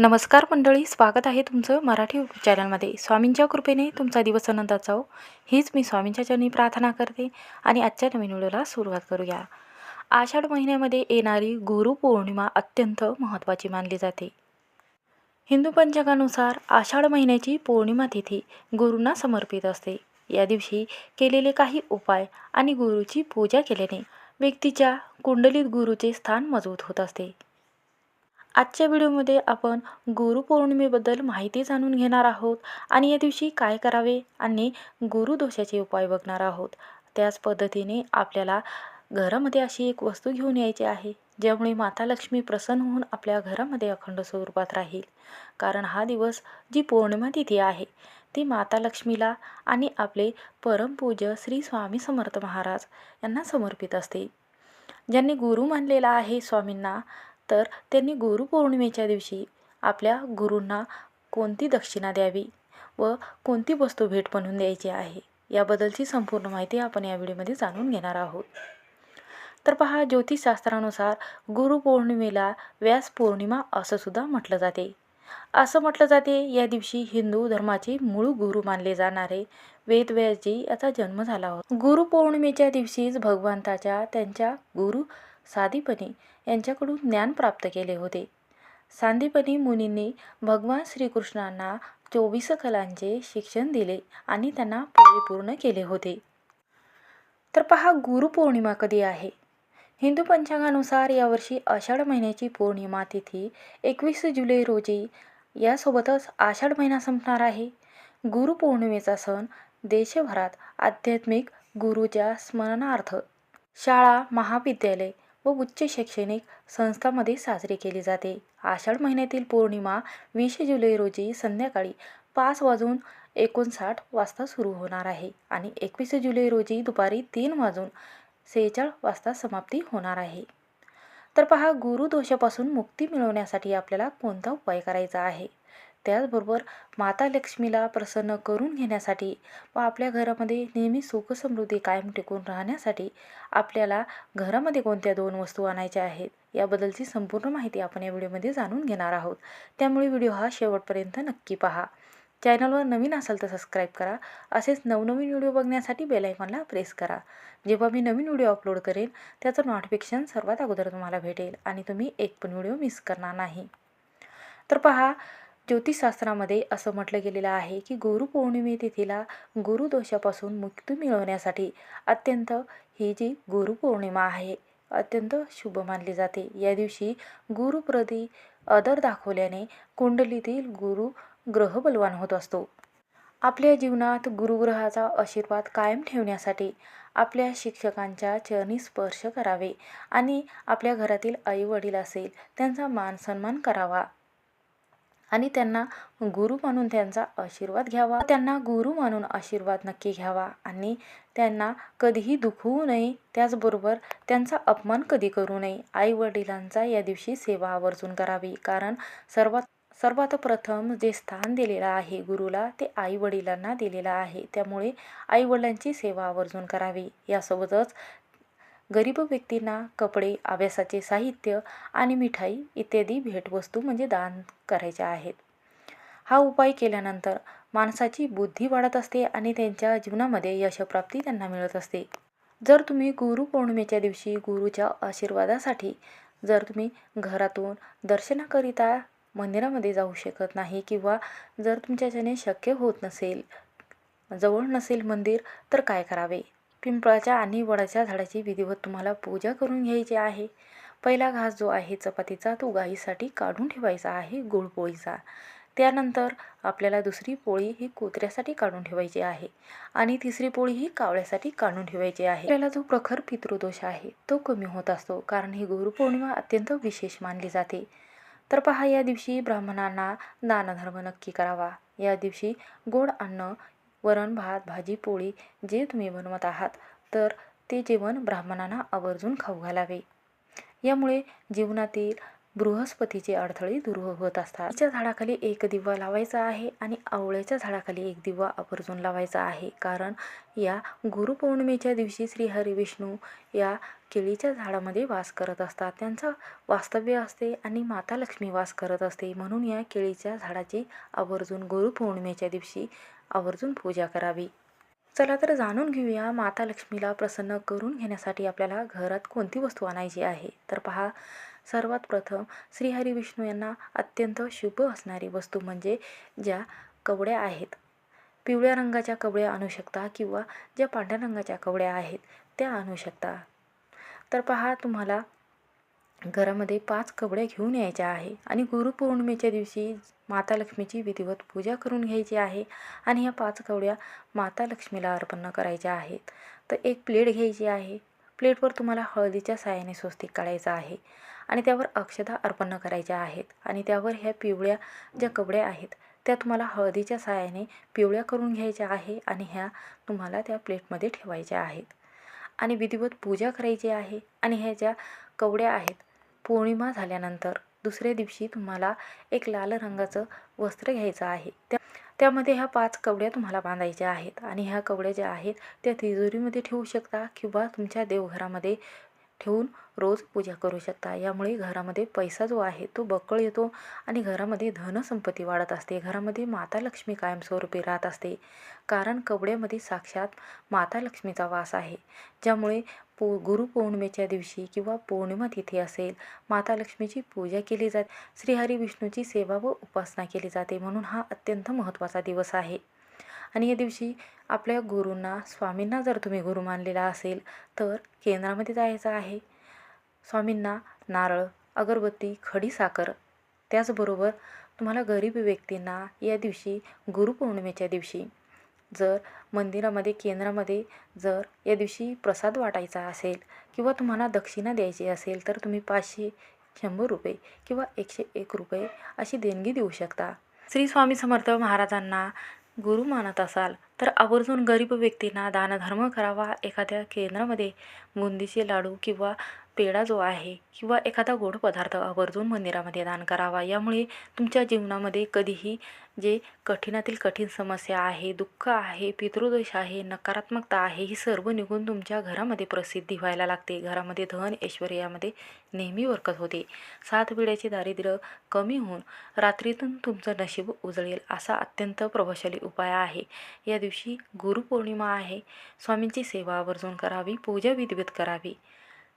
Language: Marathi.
नमस्कार मंडळी स्वागत आहे तुमचं मराठी चॅनलमध्ये. स्वामींच्या कृपेने तुमचा दिवस आनंदात जाओ हीच मी स्वामींच्या चरणी प्रार्थना करते आणि आजच्या नवीन व्हिडिओला सुरुवात करूया. आषाढ महिन्यामध्ये येणारी गुरुपौर्णिमा अत्यंत महत्त्वाची मानली जाते. हिंदू पंचांगानुसार आषाढ महिन्याची पौर्णिमा तिथी गुरूंना समर्पित असते. या दिवशी केलेले काही उपाय आणि गुरुची पूजा केल्याने व्यक्तीच्या कुंडलीत गुरुचे स्थान मजबूत होत असते. आजच्या व्हिडिओमध्ये आपण गुरुपौर्णिमेबद्दल माहिती जाणून घेणार आहोत आणि या दिवशी काय करावे आणि गुरुदोषाचे उपाय बघणार आहोत. त्याच पद्धतीने आपल्याला घरामध्ये अशी एक वस्तू घेऊन यायची आहे ज्यामुळे माता लक्ष्मी प्रसन्न होऊन आपल्या घरामध्ये अखंड स्वरूपात राहील. कारण हा दिवस जी पौर्णिमा तिथी आहे ती माता लक्ष्मीला आणि आपले परमपूज्य श्री स्वामी समर्थ महाराज यांना समर्पित असते. ज्यांनी गुरु मानलेला आहे स्वामींना तर त्यांनी गुरुपौर्णिमेच्या दिवशी आपल्या गुरूंना कोणती दक्षिणा द्यावी व कोणती वस्तू भेट म्हणून द्यायची आहे याबद्दलची संपूर्ण माहिती आपण या व्हिडिओमध्ये जाणून घेणार आहोत. तर पहा ज्योतिषशास्त्रानुसार गुरुपौर्णिमेला व्यास पौर्णिमा असं सुद्धा म्हटलं जाते. असं म्हटलं जाते या दिवशी हिंदू धर्माचे मूळ गुरु मानले जाणारे वेदव्यासजी याचा जन्म झाला होता. गुरुपौर्णिमेच्या दिवशीच भगवंताच्या त्यांच्या गुरु साधीपणी यांच्याकडून ज्ञान प्राप्त केले होते. सांदीपनी मुनींनी भगवान श्रीकृष्णांना चोवीस कलांचे शिक्षण दिले आणि त्यांना परिपूर्ण केले होते. तर पहा गुरुपौर्णिमा कधी आहे? हिंदू पंचांगानुसार यावर्षी आषाढ महिन्याची पौर्णिमा तिथी एकवीस जुलै रोजी यासोबतच आषाढ महिना संपणार आहे. गुरुपौर्णिमेचा सण देशभरात आध्यात्मिक गुरुच्या स्मरणार्थ शाळा महाविद्यालय व उच्च शैक्षणिक संस्थांमध्ये साजरी केली जाते. आषाढ महिन्यातील पौर्णिमा वीस जुलै रोजी संध्याकाळी पाच वाजून एकोणसाठ वाजता सुरू होणार आहे आणि एकवीस जुलै रोजी दुपारी तीन वाजून सेहेचाळ वाजता समाप्ती होणार आहे. तर पहा गुरुदोषापासून मुक्ती मिळवण्यासाठी आपल्याला कोणता उपाय करायचा आहे? त्याचबरोबर माता लक्ष्मीला प्रसन्न करून घेण्यासाठी व आपल्या घरामध्ये नेहमी सुखसमृद्धी कायम टिकून राहण्यासाठी आपल्याला घरामध्ये कोणत्या दोन वस्तू आणायच्या आहेत याबद्दलची संपूर्ण माहिती आपण या व्हिडिओमध्ये जाणून घेणार आहोत. त्यामुळे व्हिडिओ हा शेवटपर्यंत नक्की पहा. चॅनलवर नवीन असाल तर सबस्क्राईब करा असेच नवनवीन व्हिडिओ बघण्यासाठी बेलायकॉनला प्रेस करा. जेव्हा मी नवीन व्हिडिओ अपलोड करेन त्याचं नोटिफिकेशन सर्वात अगोदर तुम्हाला भेटेल आणि तुम्ही एक पण व्हिडिओ मिस करणार नाही. तर पहा ज्योतिषशास्त्रामध्ये असं म्हटलं गेलेलं आहे की गुरुपौर्णिमे तिथीला गुरुदोषापासून मुक्ती मिळवण्यासाठी अत्यंत ही जी गुरुपौर्णिमा आहे अत्यंत शुभ मानली जाते. या दिवशी गुरुप्रती आदर दाखवल्याने कुंडलीतील गुरु ग्रह बलवान होत असतो. आपल्या जीवनात गुरुग्रहाचा आशीर्वाद कायम ठेवण्यासाठी आपल्या शिक्षकांच्या चरणी स्पर्श करावे आणि आपल्या घरातील आईवडील असेल त्यांचा मान सन्मान करावा. आणि त्यांना गुरु मानून त्यांचा आशीर्वाद घ्यावा. त्यांना गुरु मानून आशीर्वाद नक्की घ्यावा आणि त्यांना कधीही दुखवू नये. त्याचबरोबर त्यांचा अपमान कधी करू नये. आई वडिलांचा या दिवशी सेवा आवर्जून करावी. कारण सर्वात सर्वात प्रथम जे स्थान दिलेलं आहे गुरुला ते आई वडिलांना दिलेलं आहे. त्यामुळे आई वडिलांची सेवा आवर्जून करावी. यासोबतच गरीब व्यक्तींना कपडे अभ्यासाचे साहित्य आणि मिठाई इत्यादी भेटवस्तू म्हणजे दान करायच्या आहेत. हा उपाय केल्यानंतर माणसाची बुद्धी वाढत असते आणि त्यांच्या जीवनामध्ये यशप्राप्ती त्यांना मिळत असते. जर तुम्ही गुरुपौर्णिमेच्या दिवशी गुरुच्या आशीर्वादासाठी जर तुम्ही घरातून दर्शनाकरिता मंदिरामध्ये जाऊ शकत नाही किंवा जर तुमच्याच्याने शक्य होत नसेल जवळ नसेल मंदिर तर काय करावे? पिंपळाच्या आणि वडाच्या झाडाची विधिवत तुम्हाला पूजा करून घ्यायची आहे. पहिला घास जो आहे चपातीचा तो गाईसाठी काढून ठेवायचा आहे गुळपोळीचा त्यानंतर आपल्याला दुसरी पोळी ही कुत्र्यासाठी काढून ठेवायची आहे आणि तिसरी पोळी ही कावळ्यासाठी काढून ठेवायची आहे. आपल्याला जो प्रखर पितृदोष आहे तो कमी होत असतो कारण ही गुरुपौर्णिमा अत्यंत विशेष मानली जाते. तर पहा या दिवशी ब्राह्मणांना दानधर्म नक्की करावा. या दिवशी गोड अन्न वरण भात भाजी पोळी जे तुम्ही बनवत आहात तर ते जेवण ब्राह्मणांना आवर्जून खाऊ घालावे. यामुळे जीवनातील बृहस्पतीचे अडथळे दूर होत असतात. तिच्या झाडाखाली एक दिवा लावायचा आहे आणि आवळ्याच्या झाडाखाली एक दिवा आवर्जून लावायचा आहे. कारण या गुरुपौर्णिमेच्या दिवशी श्री हरी विष्णू या केळीच्या झाडामध्ये वास करत असतात. त्यांचं वास्तव्य असते आणि माता लक्ष्मी वास करत असते. म्हणून या केळीच्या झाडाची आवर्जून गुरुपौर्णिमेच्या दिवशी आवर्जून पूजा करावी. चला तर जाणून घेऊया माता लक्ष्मीला प्रसन्न करून घेण्यासाठी आपल्याला घरात कोणती वस्तू आणायची आहे? तर पहा सर्वात प्रथम श्रीहरी विष्णू यांना अत्यंत शुभ असणारी वस्तू म्हणजे ज्या कवड्या आहेत. पिवळ्या रंगाच्या कवड्या आणू शकता किंवा ज्या पांढऱ्या रंगाच्या कवड्या आहेत त्या आणू शकता. तर पहा तुम्हाला घरामध्ये पाच कवड्या घेऊन यायच्या आहे आणि गुरुपौर्णिमेच्या दिवशी माता लक्ष्मीची विधिवत पूजा करून घ्यायची आहे आणि ह्या पाच कवड्या माता लक्ष्मीला अर्पण करायच्या आहेत. तर एक प्लेट घ्यायची आहे. प्लेटवर तुम्हाला हळदीच्या सायाने स्वस्तिक काढायचं आहे आणि त्यावर अक्षता अर्पण करायच्या आहेत आणि त्यावर ह्या पिवळ्या ज्या कवड्या आहेत त्या तुम्हाला हळदीच्या सायाने पिवळ्या करून घ्यायच्या आहे आणि ह्या तुम्हाला त्या प्लेटमध्ये ठेवायच्या आहेत. आणि विधिवत पूजा करायची आहे आणि ह्या ज्या कवड्या आहेत पौर्णिमा झाल्यानंतर दुसऱ्या दिवशी तुम्हाला एक लाल रंगाचं वस्त्र घ्यायचं आहे. त्या त्यामध्ये ह्या पाच कवड्या तुम्हाला बांधायच्या आहेत आणि ह्या कवड्या ज्या आहेत त्या तिजोरीमध्ये ठेवू शकता किंवा तुमच्या देवघरामध्ये ठेवून रोज पूजा करू शकता. यामुळे घरामध्ये पैसा जो आहे तो बक्कळ येतो आणि घरामध्ये धनसंपत्ती वाढत असते. घरामध्ये माता लक्ष्मी कायमस्वरूपी राहत असते. कारण कवड्यामध्ये साक्षात माता लक्ष्मीचा वास आहे ज्यामुळे पो गुरुपौर्णिमेच्या दिवशी किंवा पौर्णिमा तिथी असेल माता लक्ष्मीची पूजा केली जाते श्रीहरी विष्णूची सेवा व उपासना केली जाते म्हणून हा अत्यंत महत्त्वाचा दिवस आहे. आणि या दिवशी आपल्या गुरूंना स्वामींना जर तुम्ही गुरु मानलेला असेल तर केंद्रामध्ये जायचं आहे. स्वामींना नारळ अगरबत्ती खडी साखर त्याचबरोबर तुम्हाला गरीब व्यक्तींना या दिवशी गुरुपौर्णिमेच्या दिवशी जर मंदिरामध्ये केंद्रामध्ये जर या दिवशी प्रसाद वाटायचा असेल किंवा तुम्हाला दक्षिणा द्यायची असेल तर तुम्ही पाचशे शंभर रुपये किंवा एकशे एक रुपये अशी देणगी देऊ शकता. श्री स्वामी समर्थ महाराजांना गुरु मानत असाल तर आवर्जून गरीब व्यक्तींना दानधर्म करावा एखाद्या केंद्रामध्ये बुंदीचे लाडू किंवा पेढा जो आहे किंवा एखादा गोड पदार्थ आवर्जून मंदिरामध्ये दान करावा. यामुळे तुमच्या जीवनामध्ये कधीही जे कठीणातील कठीण समस्या आहे दुःख आहे पितृदोष आहे नकारात्मकता आहे ही सर्व निघून तुमच्या घरामध्ये प्रसिद्धी व्हायला लागते. घरामध्ये धन ऐश्वर्यामध्ये नेहमी वरकत होते. सात पिढ्याचे दारिद्र्य कमी होऊन रात्रीतून तुमचं नशीब उजळेल असा अत्यंत प्रभावशाली उपाय आहे. या दिवशी गुरुपौर्णिमा आहे. स्वामींची सेवा आवर्जून करावी पूजा विधिवत करावी.